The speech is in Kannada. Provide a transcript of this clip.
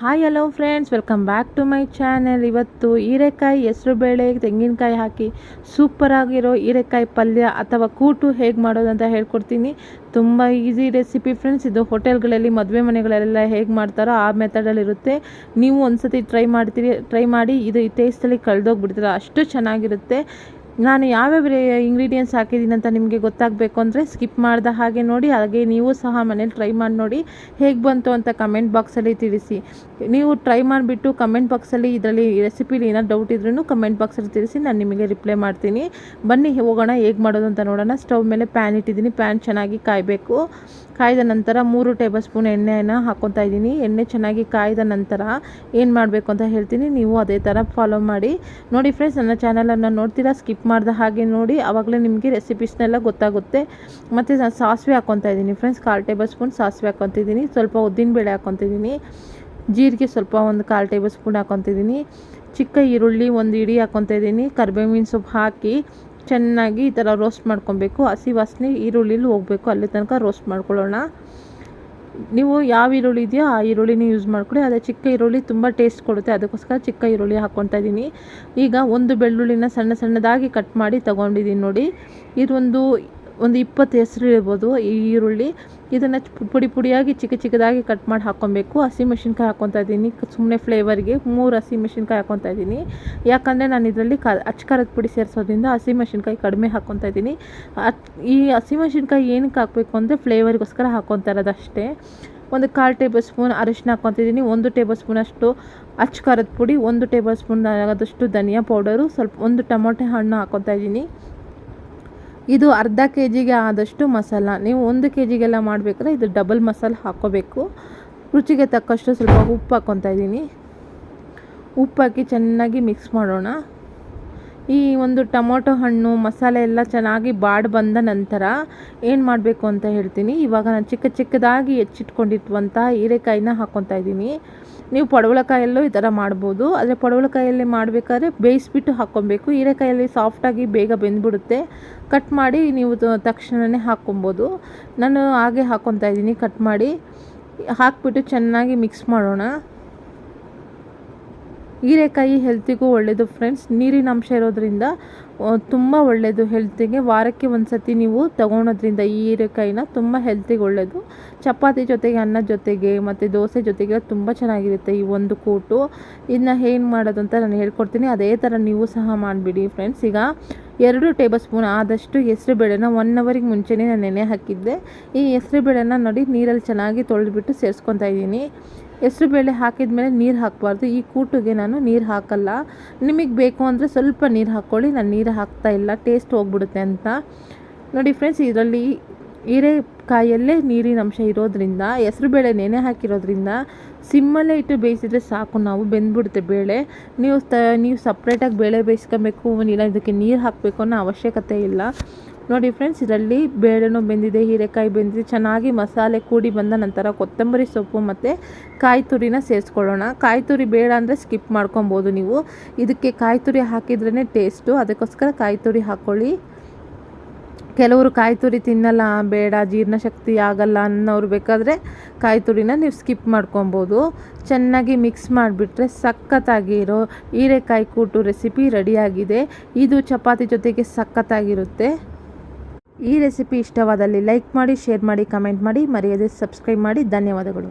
Hi hello friends welcome back to my channel ಇವತ್ತು ಹೀರೆಕಾಯಿ, ಹೆಸರು ಬೇಳೆ, ತೆಂಗಿನಕಾಯಿ ಹಾಕಿ ಸೂಪರಾಗಿರೋ ಹೀರೆಕಾಯಿ ಪಲ್ಯ ಅಥವಾ ಕೂಟು ಹೇಗೆ ಮಾಡೋದು ಅಂತ ಹೇಳ್ಕೊಡ್ತೀನಿ. ತುಂಬ ಈಸಿ ರೆಸಿಪಿ ಫ್ರೆಂಡ್ಸ್ ಇದು ಹೋಟೆಲ್ಗಳಲ್ಲಿ, ಮದುವೆ ಮನೆಗಳಲ್ಲೆಲ್ಲ ಹೇಗೆ ಮಾಡ್ತಾರೋ ಆ ಮೆಥಡಲ್ಲಿರುತ್ತೆ ನೀವು ಒಂದು ಸತಿ ಟ್ರೈ ಮಾಡ್ತೀರಿ ಟ್ರೈ ಮಾಡಿ, ಇದು ಈ ಟೇಸ್ಟಲ್ಲಿ ಕಳೆದೋಗ್ಬಿಡ್ತೀರ. ಅಷ್ಟು ಚೆನ್ನಾಗಿರುತ್ತೆ. ನಾನು ಯಾವ್ಯಾವ ಇಂಗ್ರೀಡಿಯೆಂಟ್ಸ್ ಹಾಕಿದ್ದೀನಿ ಅಂತ ನಿಮಗೆ ಗೊತ್ತಾಗಬೇಕು ಅಂದರೆ ಸ್ಕಿಪ್ ಮಾಡಿದ ಹಾಗೆ ನೋಡಿ, ಹಾಗೆ ನೀವು ಸಹ ಮನೇಲಿ ಟ್ರೈ ಮಾಡಿ ನೋಡಿ ಹೇಗೆ ಬಂತು ಅಂತ ಕಮೆಂಟ್ ಬಾಕ್ಸಲ್ಲಿ ತಿಳಿಸಿ. ನೀವು ಟ್ರೈ ಮಾಡಿಬಿಟ್ಟು ಕಮೆಂಟ್ ಬಾಕ್ಸಲ್ಲಿ ಇದರಲ್ಲಿ ರೆಸಿಪಿಲಿ ಏನಾದ್ರು ಡೌಟ್ ಇದ್ರೂ ಕಮೆಂಟ್ ಬಾಕ್ಸಲ್ಲಿ ತಿಳಿಸಿ, ನಾನು ನಿಮಗೆ ರಿಪ್ಲೈ ಮಾಡ್ತೀನಿ. ಬನ್ನಿ, ಹೋಗೋಣ, ಹೇಗೆ ಮಾಡೋದು ಅಂತ ನೋಡೋಣ. ಸ್ಟವ್ ಮೇಲೆ ಪ್ಯಾನ್ ಇಟ್ಟಿದ್ದೀನಿ ಪ್ಯಾನ್ ಚೆನ್ನಾಗಿ ಕಾಯಬೇಕು. ಕಾಯ್ದ ನಂತರ ಮೂರು ಟೇಬಲ್ ಸ್ಪೂನ್ ಎಣ್ಣೆಯನ್ನು ಹಾಕ್ಕೊತಾ ಇದ್ದೀನಿ. ಎಣ್ಣೆ ಚೆನ್ನಾಗಿ ಕಾಯ್ದ ನಂತರ ಏನು ಮಾಡಬೇಕು ಅಂತ ಹೇಳ್ತೀನಿ. ನೀವು ಅದೇ ಥರ ಫಾಲೋ ಮಾಡಿ. ನೋಡಿ ಫ್ರೆಂಡ್ಸ್ ನನ್ನ ಚಾನಲನ್ನು ನೋಡ್ತೀರಾ? ಸ್ಕಿಪ್ ಮಾಡಿದ ಹಾಗೆ ನೋಡಿ. ಆವಾಗಲೇ ನಿಮಗೆ ರೆಸಿಪೀಸ್ನೆಲ್ಲ ಗೊತ್ತಾಗುತ್ತೆ. ಮತ್ತು ನಾನು ಸಾಸಿವೆ ಹಾಕ್ಕೊತಾ ಇದ್ದೀನಿ ಫ್ರೆಂಡ್ಸ್ ಕಾಲು ಟೇಬಲ್ ಸ್ಪೂನ್ ಸಾಸಿವೆ ಹಾಕ್ಕೊತಿದ್ದೀನಿ ಸ್ವಲ್ಪ ಉದ್ದಿನಬೇಳೆ ಹಾಕ್ಕೊತಿದ್ದೀನಿ ಜೀರಿಗೆ ಸ್ವಲ್ಪ ಒಂದು ಕಾಲು ಟೇಬಲ್ ಸ್ಪೂನ್ ಹಾಕ್ಕೊತಿದ್ದೀನಿ ಚಿಕ್ಕ ಈರುಳ್ಳಿ ಒಂದು ಇಡಿ ಹಾಕ್ಕೊತಾ ಇದ್ದೀನಿ. ಕರ್ಬೇವಿನ ಸೊಪ್ಪು ಹಾಕಿ ಚೆನ್ನಾಗಿ ಈ ಥರ ರೋಸ್ಟ್ ಮಾಡ್ಕೊಬೇಕು. ಹಸಿ ವಾಸನೆ ಈರುಳ್ಳಿಲಿ ಹೋಗಬೇಕು. ಅಲ್ಲಿ ತನಕ ರೋಸ್ಟ್ ಮಾಡ್ಕೊಳ್ಳೋಣ. ನೀವು ಯಾವ ಈರುಳ್ಳಿ ಇದೆಯೋ ಆ ಈರುಳ್ಳಿನ ಯೂಸ್ ಮಾಡ್ಕೊಳ್ಳಿ. ಅದೇ ಚಿಕ್ಕ ಈರುಳ್ಳಿ ತುಂಬ ಟೇಸ್ಟ್ ಕೊಡುತ್ತೆ. ಅದಕ್ಕೋಸ್ಕರ ಚಿಕ್ಕ ಈರುಳ್ಳಿ ಹಾಕ್ಕೊತಾ ಇದ್ದೀನಿ. ಈಗ ಒಂದು ಬೆಳ್ಳುಳ್ಳಿನ ಸಣ್ಣ ಸಣ್ಣದಾಗಿ ಕಟ್ ಮಾಡಿ ತೊಗೊಂಡಿದ್ದೀನಿ ನೋಡಿ. ಇದೊಂದು ಒಂದು ಇಪ್ಪತ್ತು ಹೆಸರು ಇರ್ಬೋದು, ಈ ಈರುಳ್ಳಿ. ಇದನ್ನು ಪುಡಿ ಪುಡಿಯಾಗಿ ಚಿಕ್ಕ ಚಿಕ್ಕದಾಗಿ ಕಟ್ ಮಾಡಿ ಹಾಕ್ಕೊಬೇಕು. ಹಸಿಮೆಣ್ಸಿನ್ಕಾಯಿ ಹಾಕ್ಕೊತಾ ಇದ್ದೀನಿ. ಸುಮ್ಮನೆ ಫ್ಲೇವರ್ಗೆ ಮೂರು ಹಸಿಮೆಣ್ಸಿನ್ಕಾಯಿ ಹಾಕ್ಕೊತಾ ಇದ್ದೀನಿ. ಯಾಕಂದರೆ ನಾನು ಇದರಲ್ಲಿ ಕ ಅಚ್ಕಾರದ ಪುಡಿ ಸೇರಿಸೋದ್ರಿಂದ ಹಸಿಮೆಣ್ಸಿನ್ಕಾಯಿ ಕಡಿಮೆ ಹಾಕ್ಕೊತಾ ಇದ್ದೀನಿ. ಈ ಹಸಿಮೆಣ್ಸಿನ್ಕಾಯಿ ಏನಕ್ಕೆ ಹಾಕಬೇಕು ಅಂದರೆ ಫ್ಲೇವರ್ಗೋಸ್ಕರ ಹಾಕ್ಕೊತಾ ಇರೋದಷ್ಟೇ. ಒಂದು ಕಾಲು ಟೇಬಲ್ ಸ್ಪೂನ್ ಅರಿಶಿನ ಹಾಕ್ಕೊತಿದ್ದೀನಿ ಒಂದು ಟೇಬಲ್ ಸ್ಪೂನಷ್ಟು ಅಚ್ಕಾರದ ಪುಡಿ, ಒಂದು ಟೇಬಲ್ ಸ್ಪೂನ್ ಆದಷ್ಟು ಧನಿಯಾ ಪೌಡರು, ಸ್ವಲ್ಪ ಒಂದು ಟೊಮೊಟೊ ಹಣ್ಣು ಹಾಕ್ಕೊತಾ ಇದ್ದೀನಿ. ಇದು ಅರ್ಧ ಕೆ ಜಿಗೆ ಆದಷ್ಟು ಮಸಾಲ. ನೀವು ಒಂದು ಕೆ ಜಿಗೆಲ್ಲ ಮಾಡಬೇಕಾದ್ರೆ ಇದು ಡಬಲ್ ಮಸಾಲ ಹಾಕ್ಕೋಬೇಕು ರುಚಿಗೆ ತಕ್ಕಷ್ಟು ಸ್ವಲ್ಪ ಉಪ್ಪು ಹಾಕ್ಕೊತಾ ಇದ್ದೀನಿ. ಉಪ್ಪು ಹಾಕಿ ಚೆನ್ನಾಗಿ ಮಿಕ್ಸ್ ಮಾಡೋಣ. ಈ ಒಂದು ಟೊಮೊಟೊ ಹಣ್ಣು, ಮಸಾಲೆ ಎಲ್ಲ ಚೆನ್ನಾಗಿ ಬಾಡಿ ಬಂದ ನಂತರ ಏನು ಮಾಡಬೇಕು ಅಂತ ಹೇಳ್ತೀನಿ. ಇವಾಗ ನಾನು ಚಿಕ್ಕ ಚಿಕ್ಕದಾಗಿ ಹೆಚ್ಚಿಟ್ಕೊಂಡಿರುವಂಥ ಹೀರೆಕಾಯಿನ ಹಾಕ್ಕೊತಾ ಇದ್ದೀನಿ. ನೀವು ಪಡವಲಕಾಯಲ್ಲೂ ಈ ಥರ ಮಾಡ್ಬೋದು. ಆದರೆ ಪಡವಲಕಾಯಲ್ಲಿ ಮಾಡಬೇಕಾದ್ರೆ ಬೇಯಿಸ್ಬಿಟ್ಟು ಹಾಕ್ಕೊಬೇಕು. ಹೀರೆಕಾಯಲ್ಲಿ ಸಾಫ್ಟಾಗಿ ಬೇಗ ಬೆಂದ್ಬಿಡುತ್ತೆ. ಕಟ್ ಮಾಡಿ ನೀವು ತಕ್ಷಣವೇ ಹಾಕ್ಕೊಬೋದು. ನಾನು ಹಾಗೆ ಹಾಕ್ಕೊತಾ ಇದ್ದೀನಿ ಕಟ್ ಮಾಡಿ. ಹಾಕ್ಬಿಟ್ಟು ಚೆನ್ನಾಗಿ ಮಿಕ್ಸ್ ಮಾಡೋಣ. ಹೀರೆಕಾಯಿ ಹೆಲ್ತಿಗೂ ಒಳ್ಳೆಯದು ಫ್ರೆಂಡ್ಸ್ ನೀರಿನ ಅಂಶ ಇರೋದ್ರಿಂದ ತುಂಬ ಒಳ್ಳೆಯದು ಹೆಲ್ತಿಗೆ ವಾರಕ್ಕೆ ಒಂದು ಸತಿ ನೀವು ತೊಗೊಳೋದ್ರಿಂದ ಈ ಹೀರೆಕಾಯಿನ ತುಂಬ ಹೆಲ್ತಿಗೆ ಒಳ್ಳೆಯದು ಚಪಾತಿ ಜೊತೆಗೆ, ಅನ್ನ ಜೊತೆಗೆ, ಮತ್ತು ದೋಸೆ ಜೊತೆಗೆ ತುಂಬ ಚೆನ್ನಾಗಿರುತ್ತೆ ಈ ಒಂದು ಕೂಟು. ಇದನ್ನ ಏನು ಮಾಡೋದು ಅಂತ ನಾನು ಹೇಳ್ಕೊಡ್ತೀನಿ. ಅದೇ ಥರ ನೀವು ಸಹ ಮಾಡಿಬಿಡಿ ಫ್ರೆಂಡ್ಸ್ ಈಗ ಎರಡು ಟೇಬಲ್ ಸ್ಪೂನ್ ಆದಷ್ಟು ಹೆಸರು ಬೇಳೆನ ಒನ್ ಅವರಿಗೆ ಮುಂಚೆನೇ ನಾನು ನೆನೆ ಹಾಕಿದ್ದೆ. ಈ ಹೆಸರು ಬೇಳೆನ ನೋಡಿ ನೀರಲ್ಲಿ ಚೆನ್ನಾಗಿ ತೊಳೆದ್ಬಿಟ್ಟು ಸೇರಿಸ್ಕೊತಾ ಇದ್ದೀನಿ. ಹೆಸರುಬೇಳೆ ಹಾಕಿದ ಮೇಲೆ ನೀರು ಹಾಕಬಾರ್ದು. ಈ ಕೂಟಿಗೆ ನಾನು ನೀರು ಹಾಕಲ್ಲ. ನಿಮಗೆ ಬೇಕು ಅಂದರೆ ಸ್ವಲ್ಪ ನೀರು ಹಾಕ್ಕೊಳ್ಳಿ ನಾನು ನೀರು ಹಾಕ್ತಾ ಇಲ್ಲ. ಟೇಸ್ಟ್ ಹೋಗ್ಬಿಡುತ್ತೆ ಅಂತ. ನೋಡಿ ಫ್ರೆಂಡ್ಸ್ ಇದರಲ್ಲಿ ಹೀರೆಕಾಯಲ್ಲೇ ನೀರಿನ ಅಂಶ ಇರೋದ್ರಿಂದ ಹೆಸರುಬೇಳೆ ನೆನೆ ಹಾಕಿರೋದ್ರಿಂದ ಸಿಮ್ಮಲ್ಲೇ ಇಟ್ಟು ಬೇಯಿಸಿದ್ರೆ ಸಾಕು. ನಾವು ಬೆಂದ್ಬಿಡುತ್ತೆ ಬೇಳೆ. ನೀವು ತ, ನೀವು ಸಪ್ರೇಟಾಗಿ ಬೇಳೆ ಬೇಯಿಸ್ಕೊಬೇಕು, ಇಲ್ಲ ಇದಕ್ಕೆ ನೀರು ಹಾಕಬೇಕು ಅನ್ನೋ ಅವಶ್ಯಕತೆ ಇಲ್ಲ. ನೋಡಿ ಫ್ರೆಂಡ್ಸ್ ಇದರಲ್ಲಿ ಬೇಳೆನೂ ಬೆಂದಿದೆ, ಹೀರೆಕಾಯಿ ಬೆಂದಿದೆ, ಚೆನ್ನಾಗಿ ಮಸಾಲೆ ಕೂಡಿ ಬಂದ ನಂತರ ಕೊತ್ತಂಬರಿ ಸೊಪ್ಪು ಮತ್ತು ಕಾಯಿ ತುರಿನ ಸೇರಿಸ್ಕೊಳ್ಳೋಣ. ಕಾಯಿ ತುರಿ ಬೇಡ ಅಂದರೆ ಸ್ಕಿಪ್ ಮಾಡ್ಕೊಬೋದು ನೀವು. ಇದಕ್ಕೆ ಕಾಯಿ ತುರಿ ಹಾಕಿದ್ರೇ ಟೇಸ್ಟು ಅದಕ್ಕೋಸ್ಕರ ಕಾಯಿ ತುರಿ ಹಾಕ್ಕೊಳ್ಳಿ ಕೆಲವರು ಕಾಯಿ ತುರಿ ತಿನ್ನಲ್ಲ, ಬೇಡ ಜೀರ್ಣಶಕ್ತಿ ಆಗಲ್ಲ ಅನ್ನೋರು ಬೇಕಾದರೆ ಕಾಯಿ ತುರಿನ ನೀವು ಸ್ಕಿಪ್ ಮಾಡ್ಕೊಬೋದು. ಚೆನ್ನಾಗಿ ಮಿಕ್ಸ್ ಮಾಡಿಬಿಟ್ರೆ ಸಖತ್ತಾಗಿರೋ ಹೀರೆಕಾಯಿ ಕೂಟು ರೆಸಿಪಿ ರೆಡಿಯಾಗಿದೆ ಇದು ಚಪಾತಿ ಜೊತೆಗೆ ಸಖತ್ತಾಗಿರುತ್ತೆ. ಈ ರೆಸಿಪಿ ಇಷ್ಟವಾದಲ್ಲಿ ಲೈಕ್ ಮಾಡಿ ಶೇರ್ ಮಾಡಿ ಕಮೆಂಟ್ ಮಾಡಿ ಮರೆಯದೆ ಸಬ್ಸ್ಕ್ರೈಬ್ ಮಾಡಿ. ಧನ್ಯವಾದಗಳು.